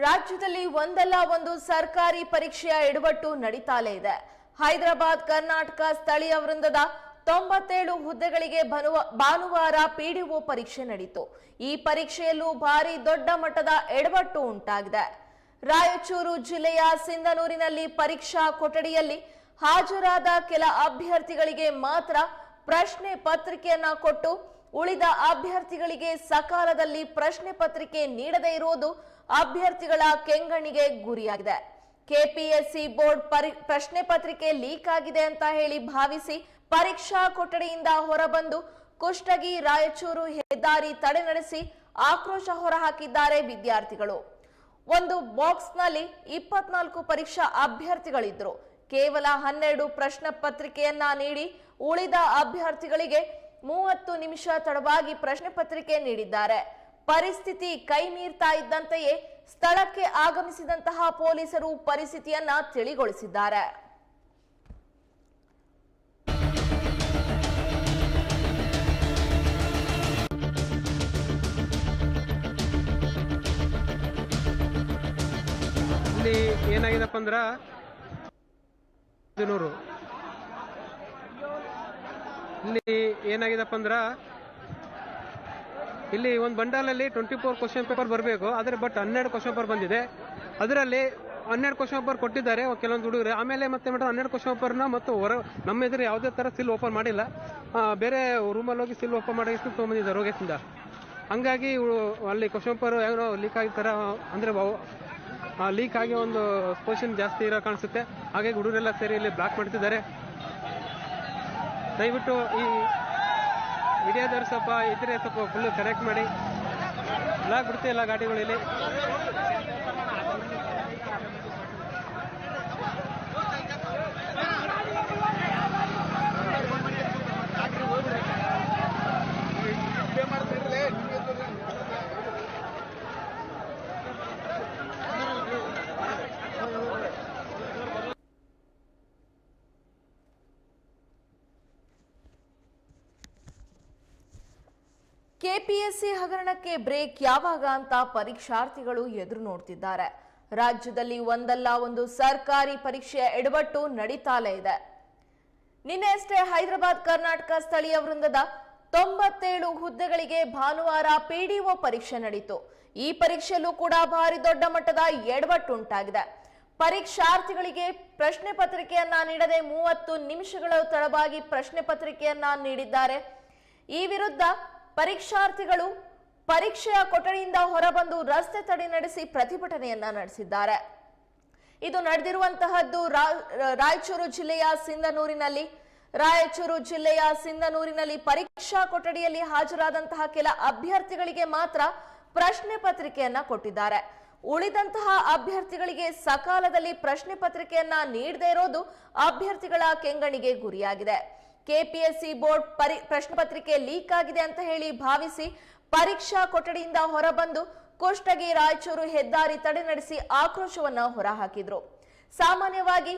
ರಾಜ್ಯದಲ್ಲಿ ಒಂದಲ್ಲ ಒಂದು ಸರ್ಕಾರಿ ಪರೀಕ್ಷೆಯ ಎಡವಟ್ಟು ನಡೀತಾಲೇ ಇದೆ. ಹೈದರಾಬಾದ್, ಕರ್ನಾಟಕ ಸ್ಥಳೀಯ ವೃಂದದ ತೊಂಬತ್ತೇಳು ಹುದ್ದೆಗಳಿಗೆ ಭನುವ- ಭಾನುವಾರ ಪಿಡಿಒ ಪರೀಕ್ಷೆ ನಡೆಯಿತು ಈ ಪರೀಕ್ಷೆಯಲ್ಲೂ ಭಾರಿ ದೊಡ್ಡ ಮಟ್ಟದ ಎಡವಟ್ಟು ಉಂಟಾಗಿದೆ. ರಾಯಚೂರು ಜಿಲ್ಲೆಯ ಸಿಂಧನೂರಿನಲ್ಲಿ ಪರೀಕ್ಷಾ ಕೊಠಡಿಯಲ್ಲಿ ಹಾಜರಾದ ಕೆಲ ಅಭ್ಯರ್ಥಿಗಳಿಗೆ ಮಾತ್ರ ಪ್ರಶ್ನೆ ಪತ್ರಿಕೆಯನ್ನ ಕೊಟ್ಟು ಉಳಿದ ಅಭ್ಯರ್ಥಿಗಳಿಗೆ ಸಕಾಲದಲ್ಲಿ ಪ್ರಶ್ನೆ ಪತ್ರಿಕೆ ನೀಡದೇ ಇರುವುದು ಅಭ್ಯರ್ಥಿಗಳ ಕೆಂಗಣ್ಣಿಗೆ ಗುರಿಯಾಗಿದೆ. ಕೆಪಿಎಸ್ಸಿ ಬೋರ್ಡ್ ಪರಿ, ಪ್ರಶ್ನೆ ಪತ್ರಿಕೆ ಲೀಕ್ ಆಗಿದೆ ಅಂತ ಹೇಳಿ ಭಾವಿಸಿ ಪರೀಕ್ಷಾ ಕೊಠಡಿಯಿಂದ ಹೊರಬಂದು ಕುಷ್ಟಗಿ, ರಾಯಚೂರು ಹೆದ್ದಾರಿ ತಡೆ ನಡೆಸಿ ಆಕ್ರೋಶ ಹೊರಹಾಕಿದ್ದಾರೆ ವಿದ್ಯಾರ್ಥಿಗಳು. ಒಂದು ಬಾಕ್ಸ್ನಲ್ಲಿ ಇಪ್ಪತ್ನಾಲ್ಕು ಪರೀಕ್ಷಾ ಅಭ್ಯರ್ಥಿಗಳಿದ್ರು. ಕೇವಲ ಹನ್ನೆರಡು ಪ್ರಶ್ನೆ ಪತ್ರಿಕೆಯನ್ನ ನೀಡಿ ಉಳಿದ ಅಭ್ಯರ್ಥಿಗಳಿಗೆ ಮೂವತ್ತು ನಿಮಿಷ ತಡವಾಗಿ ಪ್ರಶ್ನೆ ಪತ್ರಿಕೆ ನೀಡಿದ್ದಾರೆ. ಪರಿಸ್ಥಿತಿ ಕೈ ಮೀರ್ತಾ ಇದ್ದಂತೆಯೇ ಸ್ಥಳಕ್ಕೆ ಆಗಮಿಸಿದಂತಹ ಪೊಲೀಸರು ಪರಿಸ್ಥಿತಿಯನ್ನ ತಿಳಿಗೊಳಿಸಿದ್ದಾರೆ. ಏನಾಗಿದೆಪ್ಪ ಅಂದ್ರ ಇಲ್ಲಿ ಏನಾಗಿದೆಪ್ಪ ಅಂದ್ರೆ, ಇಲ್ಲಿ ಒಂದು ಬಂಡಲಲ್ಲಿ ಟ್ವೆಂಟಿ ಫೋರ್ ಕ್ವಶನ್ ಪೇಪರ್ ಬರಬೇಕು. ಆದರೆ ಬಟ್ ಹನ್ನೆರಡು ಕ್ವಶನ್ ಪೇಪರ್ ಬಂದಿದೆ. ಅದರಲ್ಲಿ ಹನ್ನೆರಡು ಕ್ವಶನ್ ಪೇಪರ್ ಕೊಟ್ಟಿದ್ದಾರೆ ಕೆಲವೊಂದು ಹುಡುಗರು. ಆಮೇಲೆ ಮತ್ತೆ ಮೇಡಮ್ ಹನ್ನೆರಡು ಕ್ವಶನ್ ಪೇಪರ್ನ ಮತ್ತು ಹೊರ ನಮ್ಮ ಎದುರು ಯಾವುದೇ ಥರ ಸಿಲ್ ಓಪನ್ ಮಾಡಿಲ್ಲ. ಬೇರೆ ರೂಮಲ್ಲಿ ಹೋಗಿ ಸಿಲ್ ಓಪನ್ ಮಾಡಿ ಎಷ್ಟು ತೊಗೊಂಬಂದಿದ್ದಾರೆ ರೋಗೇಶಿಂದ. ಹಂಗಾಗಿ ಅಲ್ಲಿ ಕ್ವಶನ್ ಪೇಪರ್ ಏನೋ ಲೀಕ್ ಥರ ಅಂದರೆ ಲೀಕ್ ಆಗಿ ಒಂದು ಪೊಸಿಷನ್ ಜಾಸ್ತಿ ಇರೋ ಕಾಣಿಸುತ್ತೆ. ಹಾಗಾಗಿ ಹುಡುಗರೆಲ್ಲ ಸೇರಿ ಇಲ್ಲಿ ಬ್ಲಾಕ್ ಮಾಡ್ತಿದ್ದಾರೆ. ದಯವಿಟ್ಟು ಈ ವಿಡಿಯೋದವ್ರು ಸ್ವಲ್ಪ ಇದ್ರೆ ಸ್ವಲ್ಪ ಫುಲ್ ಕನೆಕ್ಟ್ ಮಾಡಿ. ಬ್ಲಾಕ್ ಬಿಡ್ತಿಲ್ಲ ಗಾಡಿಗಳು ಕೆಪಿಎಸ್ಸಿ ಹಗರಣಕ್ಕೆ ಬ್ರೇಕ್ ಯಾವಾಗ ಅಂತ ಪರೀಕ್ಷಾರ್ಥಿಗಳು ಎದುರು ನೋಡ್ತಿದ್ದಾರೆ. ರಾಜ್ಯದಲ್ಲಿ ಒಂದಲ್ಲ ಒಂದು ಸರ್ಕಾರಿ ಪರೀಕ್ಷೆಯ ಎಡವಟ್ಟು ನಡೀತಾಲೇ ಇದೆ. ನಿನ್ನೆ ಅಷ್ಟೇ ಹೈದರಾಬಾದ್ ಕರ್ನಾಟಕ ಸ್ಥಳೀಯ ವೃಂದದ ತೊಂಬತ್ತೇಳು ಹುದ್ದೆಗಳಿಗೆ ಭಾನುವಾರ ಪಿಡಿಒ ಪರೀಕ್ಷೆ ನಡೀತು. ಈ ಪರೀಕ್ಷೆಯಲ್ಲೂ ಕೂಡ ಭಾರಿ ದೊಡ್ಡ ಮಟ್ಟದ ಎಡವಟ್ಟು ಉಂಟಾಗಿದೆ ಪರೀಕ್ಷಾರ್ಥಿಗಳಿಗೆ ಪ್ರಶ್ನೆ ಪತ್ರಿಕೆಯನ್ನ ನೀಡದೆ ಮೂವತ್ತು ನಿಮಿಷಗಳ ತಡವಾಗಿ ಪ್ರಶ್ನೆ ಪತ್ರಿಕೆಯನ್ನ ನೀಡಿದ್ದಾರೆ. ಈ ವಿರುದ್ಧ ಪರೀಕ್ಷಾರ್ಥಿಗಳು ಪರೀಕ್ಷೆಯ ಕೊಠಡಿಯಿಂದ ಹೊರಬಂದು ರಸ್ತೆ ತಡೆ ನಡೆಸಿ ಪ್ರತಿಭಟನೆಯನ್ನ ನಡೆಸಿದ್ದಾರೆ. ಇದು ನಡೆದಿರುವಂತಹದ್ದು ರಾಯಚೂರು ಜಿಲ್ಲೆಯ ಸಿಂಧನೂರಿನಲ್ಲಿ. ರಾಯಚೂರು ಜಿಲ್ಲೆಯ ಸಿಂಧನೂರಿನಲ್ಲಿ ಪರೀಕ್ಷಾ ಕೊಠಡಿಯಲ್ಲಿ ಹಾಜರಾದಂತಹ ಕೆಲ ಅಭ್ಯರ್ಥಿಗಳಿಗೆ ಮಾತ್ರ ಪ್ರಶ್ನೆ ಪತ್ರಿಕೆಯನ್ನ ಕೊಟ್ಟಿದ್ದಾರೆ. ಉಳಿದಂತಹ ಅಭ್ಯರ್ಥಿಗಳಿಗೆ ಸಕಾಲದಲ್ಲಿ ಪ್ರಶ್ನೆ ಪತ್ರಿಕೆಯನ್ನ ನೀಡದೇ ಇರೋದು ಅಭ್ಯರ್ಥಿಗಳ ಕೆಂಗಣಿಗೆ ಗುರಿಯಾಗಿದೆ. ಕೆಪಿಎಸ್ಸಿ ಬೋರ್ಡ್ ಪರಿ, ಪ್ರಶ್ನೆ ಪತ್ರಿಕೆ ಲೀಕ್ ಆಗಿದೆ ಅಂತ ಹೇಳಿ ಭಾವಿಸಿ ಪರೀಕ್ಷಾ ಕೊಠಡಿಯಿಂದ ಹೊರಬಂದು ಕುಷ್ಟಗಿ ರಾಯಚೂರು ಹೆದ್ದಾರಿ ತಡೆ ನಡೆಸಿ ಆಕ್ರೋಶವನ್ನು ಹೊರಹಾಕಿದ್ರು. ಸಾಮಾನ್ಯವಾಗಿ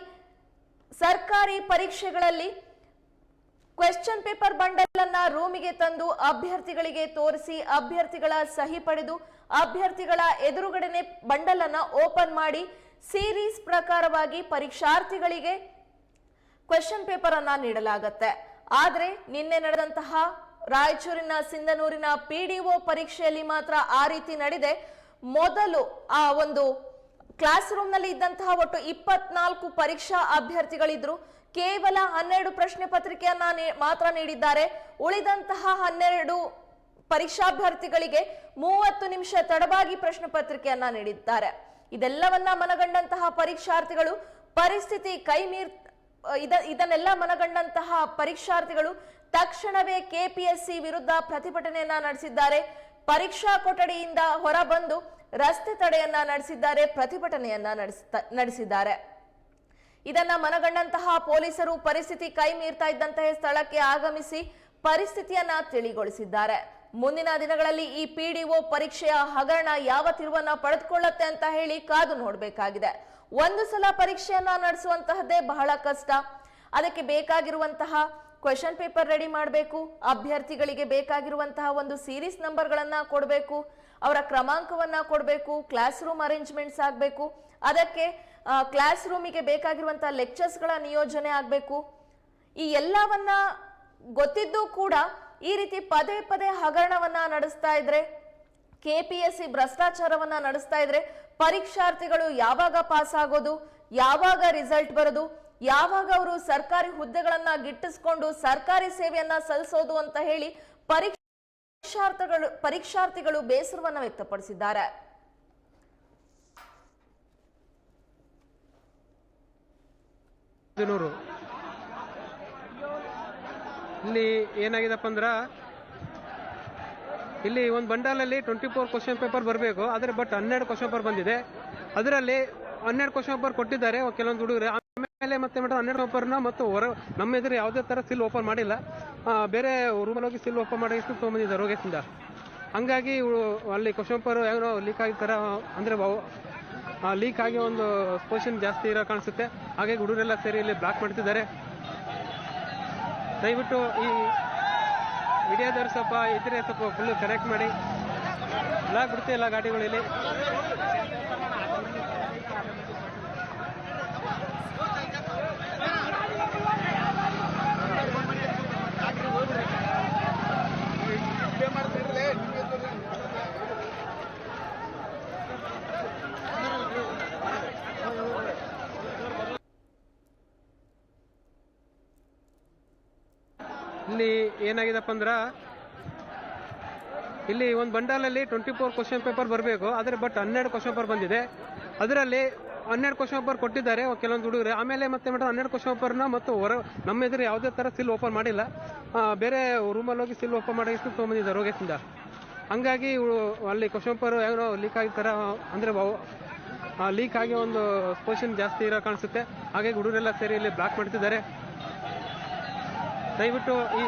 ಸರ್ಕಾರಿ ಪರೀಕ್ಷೆಗಳಲ್ಲಿ ಕ್ವೆಶ್ಚನ್ ಪೇಪರ್ ಬಂಡಲ್ ಅನ್ನ ರೂಮಿಗೆ ತಂದು ಅಭ್ಯರ್ಥಿಗಳಿಗೆ ತೋರಿಸಿ ಅಭ್ಯರ್ಥಿಗಳ ಸಹಿ ಪಡೆದು ಅಭ್ಯರ್ಥಿಗಳ ಎದುರುಗಡೆನೆ ಬಂಡಲ್ ಅನ್ನ ಓಪನ್ ಮಾಡಿ ಸೀರೀಸ್ ಪ್ರಕಾರವಾಗಿ ಪರೀಕ್ಷಾರ್ಥಿಗಳಿಗೆ ಕ್ವೆಶ್ಚನ್ ಪೇಪರ್ ಅನ್ನ ನೀಡಲಾಗತ್ತೆ. ಆದ್ರೆ ನಿನ್ನೆ ನಡೆದಂತಹ ರಾಯಚೂರಿನ ಸಿಂಧನೂರಿನ ಪಿಡಿಒ ಪರೀಕ್ಷೆಯಲ್ಲಿ ಮಾತ್ರ ಆ ರೀತಿ ನಡೆದೆ. ಮೊದಲು ಆ ಒಂದು ಕ್ಲಾಸ್ ರೂಮ್ನಲ್ಲಿ ಇದ್ದಂತಹ ಒಟ್ಟು ಇಪ್ಪತ್ನಾಲ್ಕು ಪರೀಕ್ಷಾ ಅಭ್ಯರ್ಥಿಗಳಿದ್ರು. ಕೇವಲ ಹನ್ನೆರಡು ಪ್ರಶ್ನೆ ಪತ್ರಿಕೆಯನ್ನ ಮಾತ್ರ ನೀಡಿದ್ದಾರೆ. ಉಳಿದಂತಹ ಹನ್ನೆರಡು ಪರೀಕ್ಷಾಭ್ಯರ್ಥಿಗಳಿಗೆ ಮೂವತ್ತು ನಿಮಿಷ ತಡವಾಗಿ ಪ್ರಶ್ನೆ ಪತ್ರಿಕೆಯನ್ನ ನೀಡಿದ್ದಾರೆ. ಇದೆಲ್ಲವನ್ನ ಮನಗಂಡಂತಹ ಪರೀಕ್ಷಾರ್ಥಿಗಳು ಪರಿಸ್ಥಿತಿ ಕೈ ಮೀರ್ ಇದ ಇದನ್ನೆಲ್ಲ ಮನಗಂಡಂತಹ ಪರೀಕ್ಷಾರ್ಥಿಗಳು ತಕ್ಷಣವೇ ಕೆಪಿಎಸ್ಸಿ ವಿರುದ್ಧ ಪ್ರತಿಭಟನೆಯನ್ನ ನಡೆಸಿದ್ದಾರೆ. ಪರೀಕ್ಷಾ ಕೊಠಡಿಯಿಂದ ಹೊರಬಂದು ರಸ್ತೆ ತಡೆಯನ್ನ ನಡೆಸಿದ್ದಾರೆ, ಪ್ರತಿಭಟನೆಯನ್ನ ನಡೆಸಿದ್ದಾರೆ. ಇದನ್ನ ಮನಗಂಡಂತಹ ಪೊಲೀಸರು ಪರಿಸ್ಥಿತಿ ಕೈ ಮೀರ್ತಾ ಇದ್ದಂತಹ ಸ್ಥಳಕ್ಕೆ ಆಗಮಿಸಿ ಪರಿಸ್ಥಿತಿಯನ್ನ ತಿಳಿಗೊಳಿಸಿದ್ದಾರೆ. ಮುಂದಿನ ದಿನಗಳಲ್ಲಿ ಈ ಪಿಡಿಒ ಪರೀಕ್ಷೆಯ ಹಗರಣ ಯಾವ ತಿರುವನ್ನ ಪಡೆದುಕೊಳ್ಳುತ್ತೆ ಅಂತ ಹೇಳಿ ಕಾದು ನೋಡಬೇಕಾಗಿದೆ. ಒಂದು ಸಲ ಪರೀಕ್ಷೆಯನ್ನ ನಡೆಸುವಂತಹದ್ದೇ ಬಹಳ ಕಷ್ಟ. ಅದಕ್ಕೆ ಬೇಕಾಗಿರುವಂತಹ ಕ್ವೆಶನ್ ಪೇಪರ್ ರೆಡಿ ಮಾಡಬೇಕು, ಅಭ್ಯರ್ಥಿಗಳಿಗೆ ಬೇಕಾಗಿರುವಂತಹ ಒಂದು ಸೀರೀಸ್ ನಂಬರ್ಗಳನ್ನ ಕೊಡಬೇಕು, ಅವರ ಕ್ರಮಾಂಕವನ್ನ ಕೊಡಬೇಕು ಕ್ಲಾಸ್ ರೂಮ್ ಅರೇಂಜ್ಮೆಂಟ್ಸ್ ಆಗಬೇಕು. ಅದಕ್ಕೆ ಕ್ಲಾಸ್ ರೂಮಿಗೆ ಬೇಕಾಗಿರುವಂತಹ ಲೆಕ್ಚರ್ಸ್ಗಳ ನಿಯೋಜನೆ ಆಗಬೇಕು. ಈ ಎಲ್ಲವನ್ನ ಗೊತ್ತಿದ್ದು ಕೂಡ ಈ ರೀತಿ ಪದೇ ಪದೇ ಹಗರಣವನ್ನ ನಡೆಸ್ತಾ ಇದ್ರೆ ಕೆಪಿಎಸ್ಸಿ ಭ್ರಷ್ಟಾಚಾರವನ್ನ ನಡೆಸ್ತಾ ಇದ್ರೆ ಪರೀಕ್ಷಾರ್ಥಿಗಳು ಯಾವಾಗ ಪಾಸ್ ಆಗೋದು, ಯಾವಾಗ ರಿಸಲ್ಟ್ ಬರೋದು, ಯಾವಾಗ ಅವರು ಸರ್ಕಾರಿ ಹುದ್ದೆಗಳನ್ನ ಗಿಟ್ಟಿಸ್ಕೊಂಡು ಸರ್ಕಾರಿ ಸೇವೆಯನ್ನ ಸಲ್ಲಿಸೋದು ಅಂತ ಹೇಳಿ ಪರೀಕ್ಷಾರ್ಥಿಗಳು ಪರೀಕ್ಷಾರ್ಥಿಗಳು ಬೇಸರವನ್ನ ವ್ಯಕ್ತಪಡಿಸಿದ್ದಾರೆ. ಇಲ್ಲಿ ಏನಾಗಿದಪ್ಪ ಅಂದ್ರ ಇಲ್ಲಿ ಒಂದು ಬಂಡಲಲ್ಲಿ ಟ್ವೆಂಟಿ ಫೋರ್ ಕ್ವಶನ್ ಪೇಪರ್ ಬರಬೇಕು. ಆದರೆ ಬಟ್ ಹನ್ನೆರಡು ಕ್ವಶನ್ ಪೇಪರ್ ಬಂದಿದೆ. ಅದರಲ್ಲಿ ಹನ್ನೆರಡು ಕ್ವಶನ್ ಪೇಪರ್ ಕೊಟ್ಟಿದ್ದಾರೆ ಕೆಲವೊಂದು ಹುಡುಗರು. ಆಮೇಲೆ ಮತ್ತೆ ಮೇಡಮ್ ಹನ್ನೆರಡು ಪೇಪರ್ನ ಮತ್ತು ಹೊರ ನಮ್ಮ ಎದುರು ಯಾವುದೇ ಥರ ಸಿಲ್ ಓಪನ್ ಮಾಡಿಲ್ಲ. ಬೇರೆ ರೂಮಲ್ಲಿ ಹೋಗಿ ಸಿಲ್ ಓಪನ್ ಮಾಡಿ ತೊಗೊಂಬಂದಿದ್ದಾರೆ ರೋಗೇಶಿಂದ. ಹಂಗಾಗಿ ಅಲ್ಲಿ ಕ್ವಶನ್ ಪೇಪರ್ ಏನೋ ಲೀಕ್ ಆಗಿ ಥರ ಅಂದರೆ ಲೀಕ್ ಆಗಿ ಒಂದು ಕ್ವಶನ್ ಜಾಸ್ತಿ ಇರೋ ಕಾಣಿಸುತ್ತೆ. ಹಾಗಾಗಿ ಹುಡುಗರೆಲ್ಲ ಸೇರಿ ಇಲ್ಲಿ ಬ್ಲಾಕ್ ಮಾಡ್ತಿದ್ದಾರೆ. ದಯವಿಟ್ಟು ಈ ವಿಡಿಯೋದವ್ರು ಸ್ವಲ್ಪ ಇದ್ರೆ ಸ್ವಲ್ಪ ಫುಲ್ ಕರೆಕ್ಟ್ ಮಾಡಿ. ಬ್ಲಾಕ್ ಬಿಡ್ತಿಲ್ಲ ಗಾಡಿಗಳು ಇಲ್ಲಿ ಇಲ್ಲಿ ಏನಾಗಿದಪ್ಪ ಅಂದ್ರೆ, ಇಲ್ಲಿ ಒಂದು ಬಂಡಲಲ್ಲಿ ಟ್ವೆಂಟಿ ಫೋರ್ ಕ್ವಶನ್ ಪೇಪರ್ ಬರಬೇಕು, ಆದರೆ ಬಟ್ ಹನ್ನೆರಡು ಕ್ವಶನ್ ಪೇಪರ್ ಬಂದಿದೆ. ಅದರಲ್ಲಿ ಹನ್ನೆರಡು ಕ್ವಶನ್ ಪೇಪರ್ ಕೊಟ್ಟಿದ್ದಾರೆ ಕೆಲವೊಂದು ಹುಡುಗರು. ಆಮೇಲೆ ಮತ್ತೆ ಮೇಡಮ್ ಹನ್ನೆರಡು ಕ್ವಶನ್ ಪೇಪರ್ನ ಮತ್ತು ಹೊರ, ನಮ್ಮ ಎದುರು ಯಾವುದೇ ಥರ ಸಿಲ್ ಓಪನ್ ಮಾಡಿಲ್ಲ. ಬೇರೆ ರೂಮಲ್ಲಿ ಹೋಗಿ ಸಿಲ್ ಓಪನ್ ಮಾಡಿ ತೊಗೊಂಬಂದಿದ್ದಾರೆ ರೋಗೇಶಿಂದ ಹಂಗಾಗಿ ಅಲ್ಲಿ ಕ್ವಶನ್ ಪೇಪರ್ ಏನೋ ಲೀಕ್ ಆಗಿ ಥರ ಅಂದರೆ ಲೀಕ್ ಆಗಿ ಒಂದು ಪೊಸಿಷನ್ ಜಾಸ್ತಿ ಇರೋ ಕಾಣಿಸುತ್ತೆ. ಹಾಗಾಗಿ ಹುಡುಗರೆಲ್ಲ ಸೇರಿ ಇಲ್ಲಿ ಬ್ಲಾಕ್ ಮಾಡ್ತಿದ್ದಾರೆ. ದಯವಿಟ್ಟು ಈ